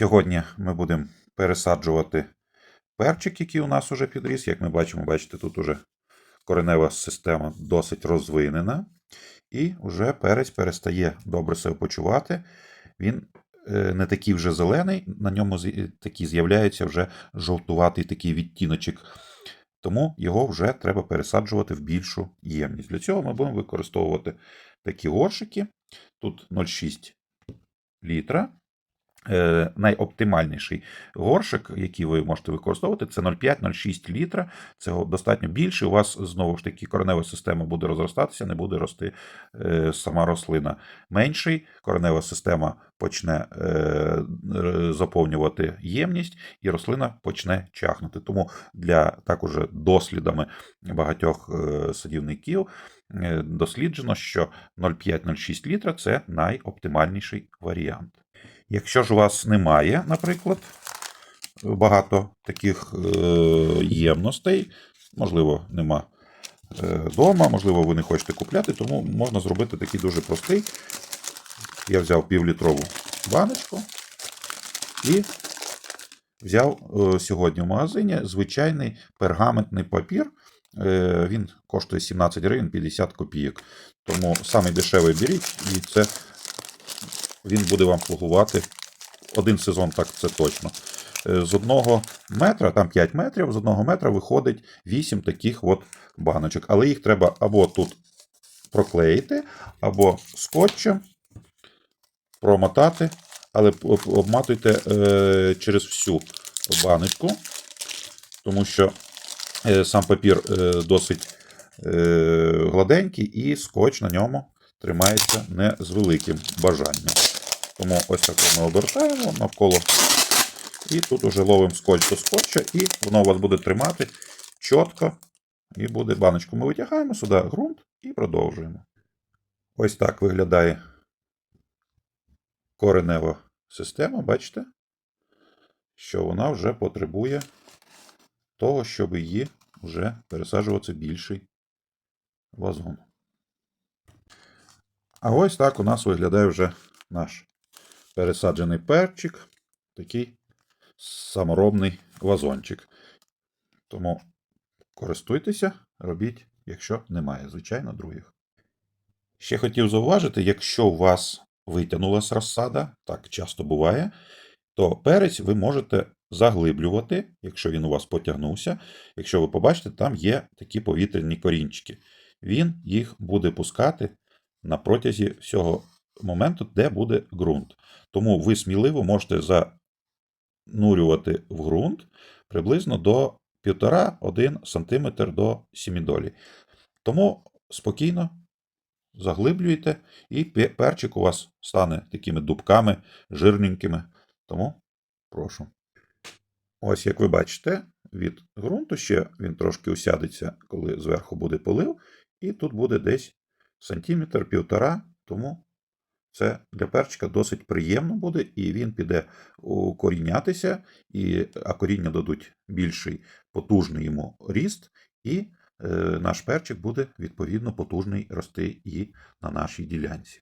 Сьогодні ми будемо пересаджувати перчик, який у нас уже підріс. Як ми бачимо, бачите, тут уже коренева система досить розвинена. І вже перець перестає добре себе почувати. Він е, не такий вже зелений, на ньому з- такий з'являється вже жовтуватий такий відтіночок. Тому його вже треба пересаджувати в більшу ємність. Для цього ми будемо використовувати такі горшики. Тут 0,6 літра. Е, найоптимальніший горшик, який ви можете використовувати, це 0,5-0,6 літра. Це достатньо більше. У вас знову ж таки коренева система буде розростатися, не буде рости е, сама рослина. Менший коренева система почне е, заповнювати ємність, і рослина почне чахнути. Тому для також дослідами багатьох садівників досліджено, що 0,5-0,6 літра це найоптимальніший варіант. Якщо ж у вас немає, наприклад, багато таких е, ємностей, можливо, нема вдома, можливо, ви не хочете купляти, тому можна зробити такий дуже простий. Я взяв півлітрову баночку і взяв е, сьогодні в магазині звичайний пергаментний папір. Е, Він коштує 17 гривень 50 копійок. Тому самий дешевий беріть, і це він буде вам слугувати один сезон, так це точно. Е, З одного метра, там 5 метрів, з одного метра виходить 8 таких от баночок. Але їх треба або тут проклеїти, або скотчем промотати, але обматуйте е, через всю баночку, тому що е, сам папір е, досить е, гладенький, і скотч на ньому тримається не з великим бажанням. Тому ось так ми обертаємо навколо. І тут уже ловимо скотч до скотча, і воно у вас буде тримати чітко. І буде баночку. Ми витягаємо сюди ґрунт і продовжуємо. Ось так виглядає коренева система. Бачите, що вона вже потребує того, щоб її вже пересаджувати більший вазон. А ось так у нас виглядає вже наш пересаджений перчик, такий саморобний вазончик. Тому користуйтеся, робіть, якщо немає, звичайно, других. Ще хотів зауважити, якщо у вас витягнулася розсада, так часто буває, то перець ви можете заглиблювати, якщо він у вас потягнувся. Якщо ви побачите, там є такі повітряні корінчики. Він їх буде пускати на протязі всього моменту, де буде ґрунт. Тому ви сміливо можете занурювати в ґрунт приблизно до 1,5-1 см до сімідолі. Тому спокійно заглиблюйте, і перчик у вас стане такими дубками, жирненькими. Тому прошу. Ось, як ви бачите, від ґрунту ще він трошки усядеться, коли зверху буде полив, і тут буде десь сантиметр півтора, тому це для перчика досить приємно буде, і він піде укорінятися, і, а коріння дадуть більший потужний йому ріст, і е, наш перчик буде відповідно потужний рости і на нашій ділянці.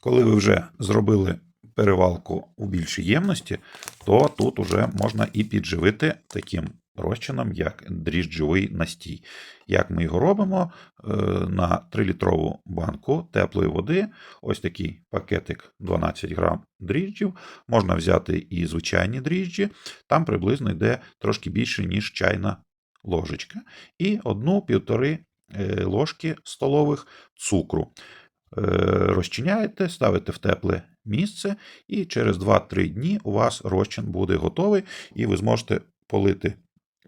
Коли ви вже зробили перевалку у більшій ємності, то тут уже можна і підживити таким розчином, як дріжджовий настій. Як ми його робимо Е, на 3-літрову банку теплої води, ось такий пакетик 12 грам дріжджів. Можна взяти і звичайні дріжджі, там приблизно йде трошки більше, ніж чайна ложечка. І одну-півтори е, ложки столових цукру. Е, Розчиняєте, ставите в тепле місце, і через 2-3 дні у вас розчин буде готовий, і ви зможете полити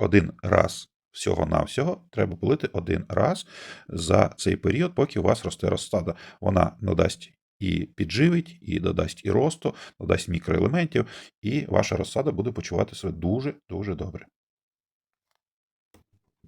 один раз. Всього-навсього треба полити один раз за цей період, поки у вас росте розсада. Вона надасть і підживить, і додасть і росту, додасть мікроелементів, і ваша розсада буде почувати себе дуже-дуже добре.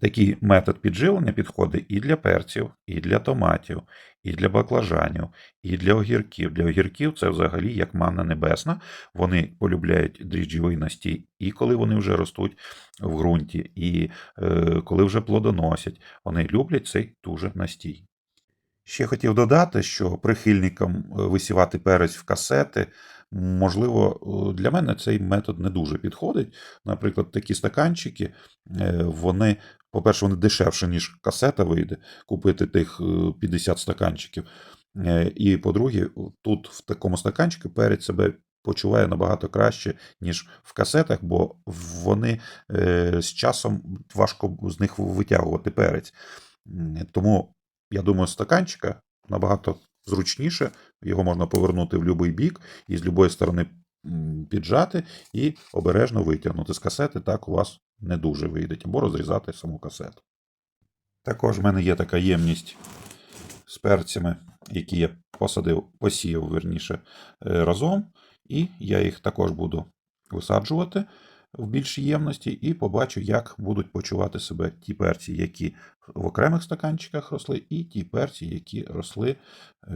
Такий метод підживлення підходить і для перців, і для томатів, і для баклажанів, і для огірків. Для огірків це взагалі як манна небесна. Вони полюбляють дріжджовий настій, і коли вони вже ростуть в ґрунті, і е, коли вже плодоносять, вони люблять цей дуже настій. Ще хотів додати, що прихильникам е, висівати перець в касети можливо, е, для мене цей метод не дуже підходить. Наприклад, такі стаканчики, е, вони, по-перше, вони дешевше, ніж касета вийде, купити тих е, 50 стаканчиків. Е, І по-друге, тут в такому стаканчику перець себе почуває набагато краще, ніж в касетах, бо вони е, з часом важко з них витягувати перець. Тому я думаю, стаканчика набагато зручніше. Його можна повернути в будь-який бік і з будь-якої сторони піджати і обережно витягнути з касети. Так у вас не дуже вийде, або розрізати саму касету. Також в мене є така ємність з перцями, які я посадив, посіяв верніше е, разом, і я їх також буду висаджувати в більшій ємності і побачу, як будуть почувати себе ті перці, які в окремих стаканчиках росли, і ті перці, які росли, е,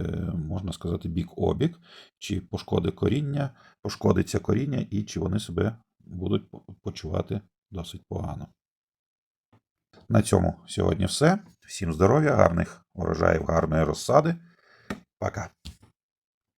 можна сказати, бік обік, чи пошкоди коріння, пошкодиться коріння, і чи вони себе будуть почувати досить погано. На цьому сьогодні все. Всім здоров'я, гарних урожаїв, гарної розсади. Пока.